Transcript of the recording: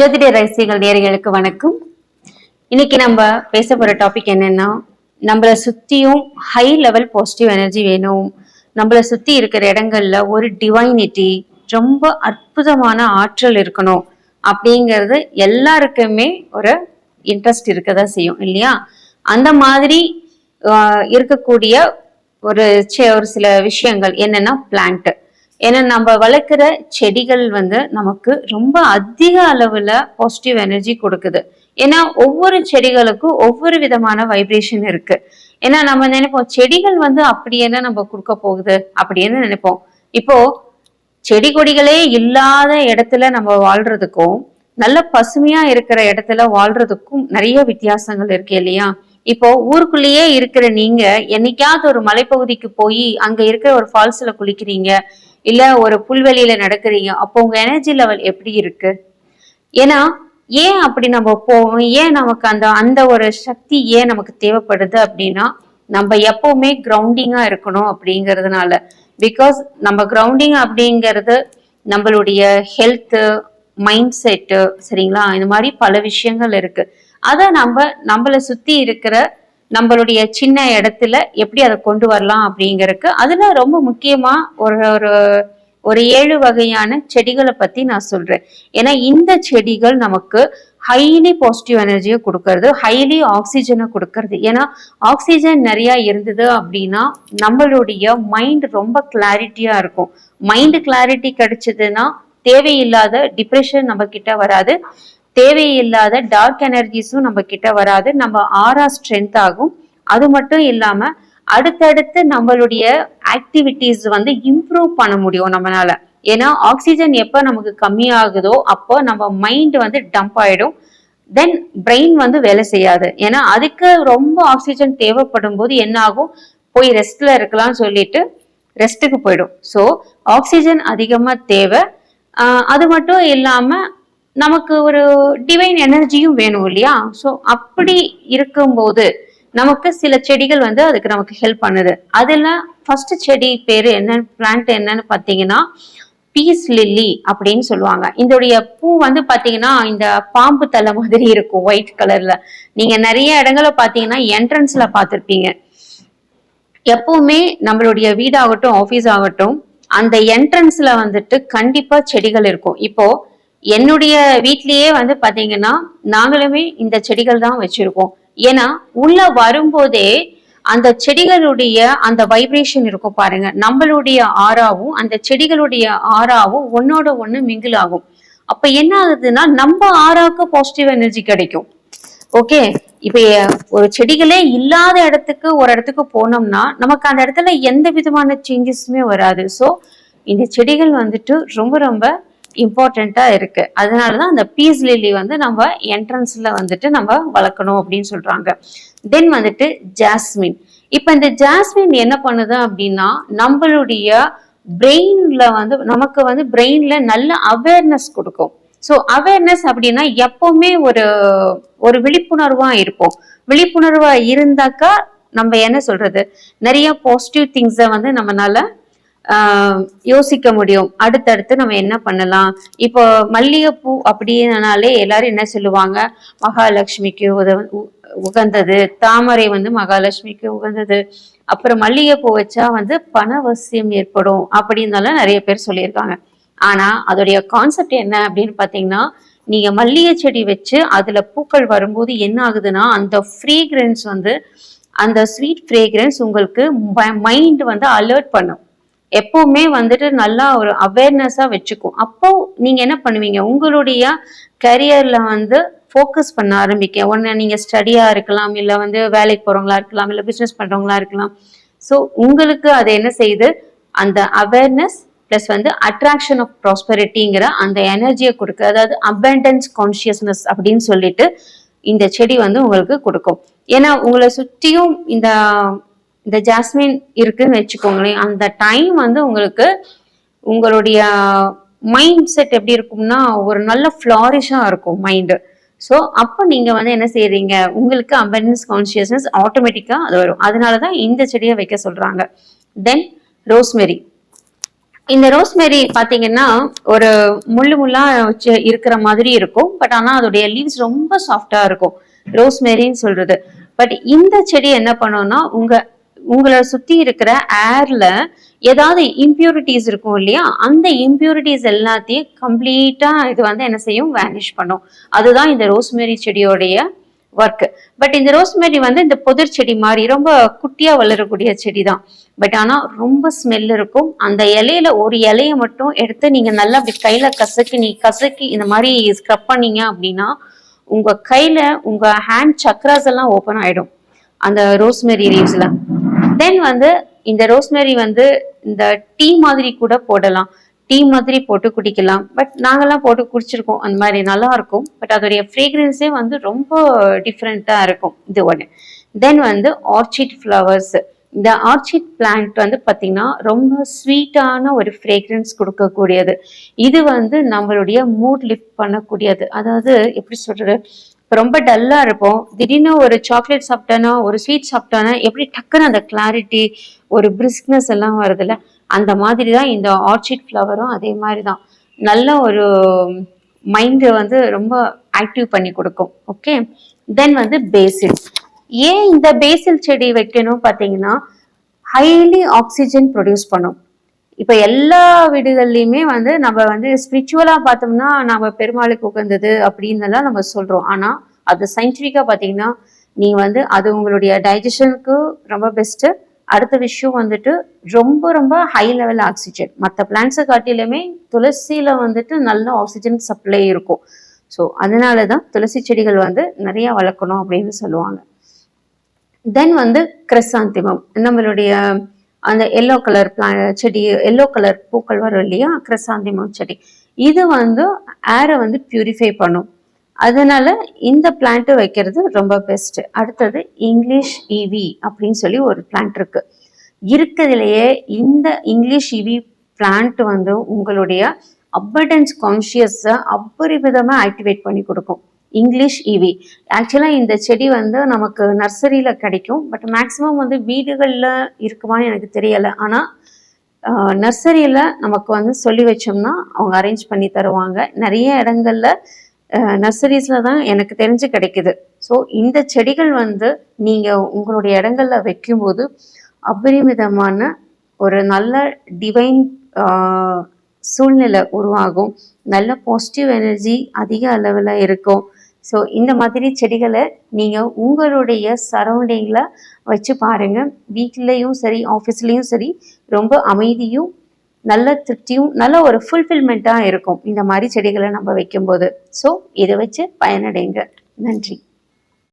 ஜோதிட ரகசியங்கள் நேர்களுக்கு வணக்கம். இன்னைக்கு நம்ம பேச போற டாபிக் என்னன்னா நம்மளை சுத்தியும் ஹை லெவல் பாசிட்டிவ் எனர்ஜி வேணும். நம்மள சுத்தி இருக்கிற இடங்கள்ல ஒரு டிவைனிட்டி ரொம்ப அற்புதமான ஆற்றல் இருக்கணும். அப்படிங்கிறது எல்லாருக்குமே ஒரு இன்ட்ரெஸ்ட் இருக்கதா செய்யும் இல்லையா? அந்த மாதிரி இருக்கக்கூடிய ஒரு ஒரு சில விஷயங்கள் என்னன்னா பிளான்ட் ஏன்னா நம்ம வளர்க்குற செடிகள் வந்து நமக்கு ரொம்ப அதிக அளவுல பாசிட்டிவ் எனர்ஜி கொடுக்குது. ஏன்னா ஒவ்வொரு செடிகளுக்கும் ஒவ்வொரு விதமான வைப்ரேஷன் இருக்கு. ஏன்னா நம்ம நினைப்போம் செடிகள் வந்து அப்படியே என்ன நம்ம கொடுக்க போகுது? அப்படின்னு நினைப்போம்? இப்போ செடி கொடிகளே இல்லாத இடத்துல நம்ம வாழ்றதுக்கும் நல்ல பசுமையா இருக்கிற இடத்துல வாழ்றதுக்கும் நிறைய வித்தியாசங்கள் இருக்கு இல்லையா? இப்போ ஊருக்குள்ளேயே இருக்கிற நீங்க என்னைக்காவது ஒரு மலைப்பகுதிக்கு போய் அங்க இருக்கிற ஒரு ஃபால்ஸ்ல குளிக்கிறீங்க. இல்ல ஒரு புல்வெளியில நடக்கிறீங்க அப்போ உங்க எனர்ஜி லெவல் எப்படி இருக்கு? ஏன்னா ஏன் அப்படி நம்ம போவோம் ஏன் நமக்கு அந்த அந்த ஒரு சக்தி ஏன் நமக்கு தேவைப்படுது அப்படின்னா நம்ம எப்பவுமே கிரவுண்டிங்கா இருக்கணும் அப்படிங்கிறதுனால. பிகாஸ் நம்ம கிரவுண்டிங் அப்படிங்கிறது நம்மளுடைய ஹெல்த்து மைண்ட் செட்டு சரிங்களா? இந்த மாதிரி பல விஷயங்கள் இருக்கு. அதை நம்ம நம்மளை சுத்தி இருக்கிற நம்மளுடைய சின்ன இடத்துல எப்படி அதை கொண்டு வரலாம் அப்படிங்கிறதுக்கு அதில் ரொம்ப முக்கியமாக ஒரு ஒரு ஒரு ஏழு வகையான செடிகளை பற்றி நான் சொல்கிறேன் ஏன்னா இந்த செடிகள் நமக்கு ஹைலி பாசிட்டிவ் எனர்ஜியை கொடுக்கறது ஹைலி ஆக்சிஜனை கொடுக்கறது. ஏன்னா ஆக்சிஜன் நிறையா இருந்தது அப்படின்னா நம்மளுடைய மைண்ட் ரொம்ப கிளாரிட்டியாக இருக்கும். மைண்டு கிளாரிட்டி கிடைச்சதுன்னா தேவையில்லாத டிப்ரெஷன் நம்ம கிட்ட வராது. தேவையில்லாத டார்க் எனர்ஜிஸும் நம்ம கிட்ட வராது. நம்ம ஆரா ஸ்ட்ரென்த் ஆகும். அது மட்டும் இல்லாம அடுத்தடுத்து நம்மளுடைய ஆக்டிவிட்டீஸ் வந்து இம்ப்ரூவ் பண்ண முடியும் நம்மளால ஏன்னா ஆக்சிஜன் எப்போ நமக்கு கம்மியாகுதோ அப்போ நம்ம மைண்ட் வந்து டம்ப் ஆயிடும். தென் பிரெயின் வந்து வேலை செய்யாது. ஏன்னா அதுக்கு ரொம்ப ஆக்சிஜன் தேவைப்படும் போது என்ன ஆகும்? போய் ரெஸ்ட்ல இருக்கலாம்னு சொல்லிட்டு ரெஸ்ட்டுக்கு போயிடும். ஸோ ஆக்சிஜன் அதிகமாக தேவை. அது மட்டும் இல்லாமல் நமக்கு ஒரு டிவைன் எனர்ஜியும் வேணும் இல்லையா? ஸோ அப்படி இருக்கும்போது நமக்கு சில செடிகள் வந்து அதுக்கு நமக்கு ஹெல்ப் பண்ணுது. அதில் ஃபர்ஸ்ட் செடி பேர் என்னன்னு பிளான்ட் என்னன்னு பார்த்தீங்கன்னா பீஸ் லில்லி அப்படின்னு சொல்லுவாங்க. இதோடைய பூ வந்து பாத்தீங்கன்னா இந்த பாம்பு தலை மாதிரி இருக்கும் ஒயிட் கலர்ல நீங்க நிறைய இடங்களை பாத்தீங்கன்னா என்ட்ரன்ஸ்ல பார்த்துருப்பீங்க. எப்பவுமே நம்மளுடைய வீடாகட்டும் ஆஃபீஸ் ஆகட்டும் அந்த என்ட்ரன்ஸ்ல வந்துட்டு கண்டிப்பா செடிகள் இருக்கும். இப்போ என்னுடைய வீட்லயே வந்து பாத்தீங்கன்னா நாங்களுமே இந்த செடிகள் தான் வச்சிருக்கோம். ஏன்னா உள்ள வரும்போதே அந்த செடிகளுடைய அந்த வைப்ரேஷன் இருக்கும் பாருங்க. நம்மளுடைய ஆறாவும் அந்த செடிகளுடைய ஆறாவும் ஒன்னோட ஒண்ணு மிங்கிள் ஆகும். அப்ப என்ன ஆகுதுன்னா நம்ம ஆறாவுக்கு பாசிட்டிவ் எனர்ஜி கிடைக்கும். ஓகே இப்ப ஒரு செடிகளே இல்லாத இடத்துக்கு ஒரு இடத்துக்கு போனோம்னா நமக்கு அந்த இடத்துல எந்த விதமான சேஞ்சஸுமே வராது. ஸோ இந்த செடிகள் வந்துட்டு ரொம்ப ரொம்ப இம்பார்ட்டண்ட்டாக இருக்குது அதனால தான் அந்த பீஸ் லில்லி வந்து நம்ம என்ட்ரன்ஸில் வந்துட்டு நம்ம வளர்க்கணும் அப்படின்னு சொல்கிறாங்க தென் வந்துட்டு ஜாஸ்மின் இப்போ இந்த ஜாஸ்மின் என்ன பண்ணுது அப்படின்னா நம்மளுடைய பிரெயினில் வந்து நமக்கு வந்து பிரெயினில் நல்ல அவேர்னஸ் கொடுக்கும். ஸோ அவேர்னஸ் அப்படின்னா எப்போவுமே ஒரு ஒரு விழிப்புணர்வாக இருப்போம். விழிப்புணர்வாக இருந்தாக்கா நம்ம என்ன சொல்கிறது நிறைய பாசிட்டிவ் திங்ஸை வந்து நம்மளால யோசிக்க முடியும். அடுத்தடுத்து நம்ம என்ன பண்ணலாம்? இப்போ மல்லிகைப்பூ அப்படின்னாலே எல்லாரும் என்ன சொல்லுவாங்க? மகாலட்சுமிக்கு உத உ- உகந்தது. தாமரை வந்து மகாலட்சுமிக்கு உகந்தது. அப்புறம் மல்லிகைப்பூ வச்சா வந்து பணவசியம் ஏற்படும் அப்படின்னாலும் நிறைய பேர் சொல்லியிருக்காங்க. ஆனா அதோடைய கான்செப்ட் என்ன அப்படின்னு பாத்தீங்கன்னா நீங்க மல்லிகை செடி வச்சு அதுல பூக்கள் வரும்போது என்ன ஆகுதுன்னா அந்த ஃப்ரீக்ரன்ஸ் வந்து அந்த ஸ்வீட் ஃப்ரேக்ரன்ஸ் உங்களுக்கு மைண்ட் வந்து அலர்ட் பண்ணும். எப்பவுமே வந்துட்டு நல்லா ஒரு அவேர்னஸா வச்சுக்கும். அப்போ நீங்க என்ன பண்ணுவீங்க? உங்களுடைய கரியர்ல வந்து ஃபோக்கஸ் பண்ண ஆரம்பிக்க ஒன்று நீங்க ஸ்டடியா இருக்கலாம் இல்ல வந்து வேலைக்கு போறவங்களா இருக்கலாம் இல்ல பிசினஸ் பண்றவங்களா இருக்கலாம். ஸோ உங்களுக்கு அது என்ன செய்யுது? அந்த அவேர்னஸ் ப்ளஸ் வந்து அட்ராக்ஷன் ஆஃப் ப்ராஸ்பெரிட்டிங்கிற அந்த எனர்ஜியை கொடுக்கு அதாவது அபண்டன்ஸ் கான்சியஸ்னஸ் அப்படின்னு சொல்லிட்டு இந்த செடி வந்து உங்களுக்கு கொடுக்கும். ஏன்னா உங்களை சுற்றியும் இந்த இந்த ஜாஸ்மின் இருக்குன்னு வச்சுக்கோங்களேன் அந்த டைம் வந்து உங்களுக்கு உங்களுடைய மைண்ட் செட் எப்படி இருக்கும்னா ஒரு நல்ல ஃப்ளாரிஷாக இருக்கும் மைண்டு ஸோ அப்போ நீங்கள் வந்து என்ன செய்கிறீங்க உங்களுக்கு அபண்டன்ஸ் கான்சியஸ்னஸ் ஆட்டோமேட்டிக்காக அது வரும். அதனால தான் இந்த செடியை வைக்க சொல்கிறாங்க தென் ரோஸ்மெரி இந்த ரோஸ்மெரி பாத்தீங்கன்னா ஒரு முள்ளு முள்ளா வச்சு இருக்கிற மாதிரி இருக்கும். பட் ஆனா அதோடைய லீவ்ஸ் ரொம்ப சாஃப்டா இருக்கும். ரோஸ்மெரின்னு சொல்றது. பட் இந்த செடி என்ன பண்ணோம்னா உங்க உங்களை சுத்தி இருக்கிற ஏர்ல ஏதாவது இம்பியூரிட்டிஸ் இருக்கும் இல்லையா? அந்த இம்பியூரிட்டிஸ் எல்லாத்தையும் கம்ப்ளீட்டா இது வந்து என்ன செய்யும்? வேனிஷ் பண்ணும். அதுதான் இந்த ரோஸ்மெரி செடியோடைய ஒர்க் பட் இந்த ரோஸ்மெரி வந்து இந்த புதிர் செடி மாதிரி ரொம்ப குட்டியா வளரக்கூடிய செடி தான் பட் ஆனா ரொம்ப ஸ்மெல் இருக்கும். அந்த இலையில ஒரு இலையை மட்டும் எடுத்து நீங்க நல்லா அப்படி கையில கசக்கி நீ கசக்கி இந்த மாதிரி ஸ்க்ரப் பண்ணீங்க அப்படின்னா உங்க கையில உங்க ஹேண்ட் சக்ராஸ் எல்லாம் ஓப்பன் ஆயிடும். அந்த ரோஸ்மெரி லீவ்ஸ்ல தென் வந்து இந்த ரோஸ்மெரி வந்து இந்த டீ மாதிரி கூட போடலாம். டீ மாதிரி போட்டு குடிக்கலாம். பட் நாங்கெல்லாம் போட்டு குடிச்சிருக்கோம். அந்த மாதிரி நல்லா இருக்கும் பட் அதோடைய ஃப்ரேக்ரன்ஸே வந்து ரொம்ப டிஃப்ரெண்ட்டாக இருக்கும். இது ஒன்று தென் வந்து ஆர்ச்சிட் ஃப்ளவர்ஸ் இந்த ஆர்ச்சிட் பிளான்ட் வந்து பார்த்தீங்கன்னா ரொம்ப ஸ்வீட்டான ஒரு ஃப்ரேக்ரன்ஸ் கொடுக்கக்கூடியது. இது வந்து நம்மளுடைய மூட் லிஃப்ட் பண்ணக்கூடியது. அதாவது எப்படி சொல்கிறது ரொம்ப டல்லாக இருப்போம் திடீர்னு ஒரு சாக்லேட் சாப்பிட்டோன்னா ஒரு ஸ்வீட் சாப்பிட்டோன்னா எப்படி டக்குன்னு அந்த கிளாரிட்டி ஒரு பிரிஸ்க்னஸ் எல்லாம் வருதுல்ல? அந்த மாதிரி தான் இந்த ஆர்ச்சிட் ஃப்ளவரும் அதே மாதிரி தான் நல்ல ஒரு மைண்டு வந்து ரொம்ப ஆக்டிவ் பண்ணி கொடுக்கும். ஓகே தென் வந்து பேசில் ஏன் இந்த பேசில் செடி வைக்கணும் பார்த்தீங்கன்னா ஹைலி ஆக்சிஜன் ப்ரொடியூஸ் பண்ணும். இப்போ எல்லா வீடுகள்லையுமே வந்து நம்ம வந்து ஸ்பிரிச்சுவலாக பார்த்தோம்னா நம்ம பெருமாளுக்கு உகந்தது அப்படின்னு எல்லாம் நம்ம சொல்கிறோம் ஆனால் அது சயின்டிஃபிக்காக பார்த்தீங்கன்னா நீ வந்து அது உங்களுடைய டைஜஷனுக்கு ரொம்ப பெஸ்ட்டு அடுத்த விஷயம் வந்துட்டு ரொம்ப ரொம்ப ஹை லெவல் ஆக்சிஜன் மற்ற பிளான்ஸை காட்டிலுமே துளசியில் வந்துட்டு நல்ல ஆக்சிஜன் சப்ளை இருக்கும். ஸோ அதனால தான் துளசி செடிகள் வந்து நிறைய வளர்க்கணும் அப்படின்னு சொல்லுவாங்க. தென் வந்து கிரசாந்திமம். நம்மளுடைய அந்த எல்லோ கலர் பிளா செடி எல்லோ கலர் பூக்கள் வரும் இல்லையா? கிரசாந்திமம் செடி. இது வந்து ஏரை வந்து பியூரிஃபை பண்ணும். அதனால இந்த பிளான்ட்டு வைக்கிறது ரொம்ப பெஸ்ட்டு அடுத்தது இங்கிலீஷ் இவி அப்படின்னு சொல்லி ஒரு பிளான்ட் இருக்கு. இருக்கிறதுலையே இந்த இங்கிலீஷ் இவி பிளான்ட் வந்து உங்களுடைய அபர்டன்ஸ் கான்சியஸை அபரிவிதமாக ஆக்டிவேட் பண்ணி கொடுக்கும். இங்கிலீஷ் இவி ஆக்சுவலாக இந்த செடி வந்து நமக்கு நர்சரியில் கிடைக்கும். பட் மேக்ஸிமம் வந்து வீடுகளில் இருக்குமான்னு எனக்கு தெரியலை. ஆனால் நர்சரியில் நமக்கு வந்து சொல்லி வச்சோம்னா அவங்க அரேஞ்ச் பண்ணி தருவாங்க. நிறைய இடங்கள்ல நர்சரிஸில் தான் எனக்கு தெரிஞ்சு கிடைக்குது. ஸோ இந்த செடிகள் வந்து நீங்கள் உங்களுடைய இடங்களில் வைக்கும்போது அபரிமிதமான ஒரு நல்ல டிவைன் சூழ்நிலை உருவாகும். நல்ல பாசிட்டிவ் எனர்ஜி அதிக அளவில் இருக்கும். ஸோ இந்த மாதிரி செடிகளை நீங்கள் உங்களுடைய சரௌண்டிங்கில் வச்சு பாருங்கள் வீட்லேயும் சரி ஆஃபீஸ்லேயும் சரி ரொம்ப அமைதியும் நல்ல திருப்தியும் நல்ல ஒரு ஃபுல்ஃபில்மெண்ட்டாக இருக்கும் இந்த மாதிரி செடிகளை நம்ம வைக்கும்போது. ஸோ இதை வச்சு பயனடைங்க. நன்றி.